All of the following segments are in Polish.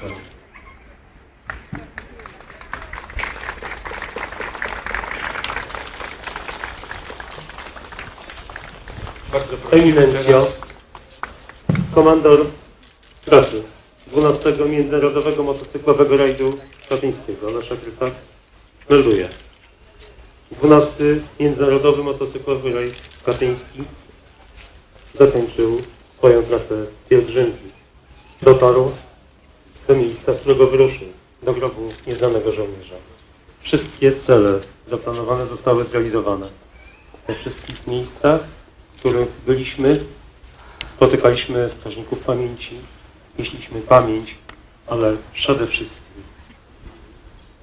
celu. Bardzo proszę. Eminencjo, komandor trasy 12 Międzynarodowego Motocyklowego Rajdu Katyńskiego, Leszek Rysak, melduje. 12 Międzynarodowy Motocyklowy Rajd Katyński zakończył swoją trasę pielgrzymki. Dotarł do miejsca, z którego wyruszył, do grobu nieznanego żołnierza. Wszystkie cele zaplanowane zostały zrealizowane. We wszystkich miejscach, w których byliśmy, spotykaliśmy strażników pamięci, nieśliśmy pamięć, ale przede wszystkim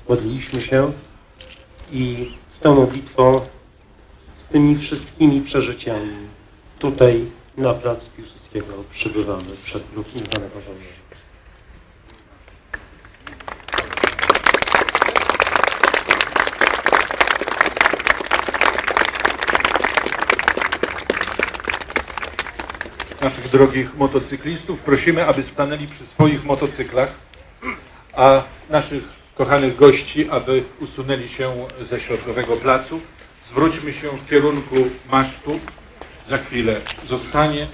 modliliśmy się i z tą modlitwą, z tymi wszystkimi przeżyciami tutaj na plac Piłsudskiego przybywamy przed grób nieznanego żołnierza. Naszych drogich motocyklistów prosimy, aby stanęli przy swoich motocyklach, a naszych kochanych gości, aby usunęli się ze środkowego placu. Zwróćmy się w kierunku masztu. Za chwilę zostanie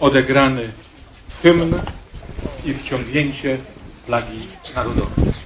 odegrany hymn i wciągnięcie flagi narodowej.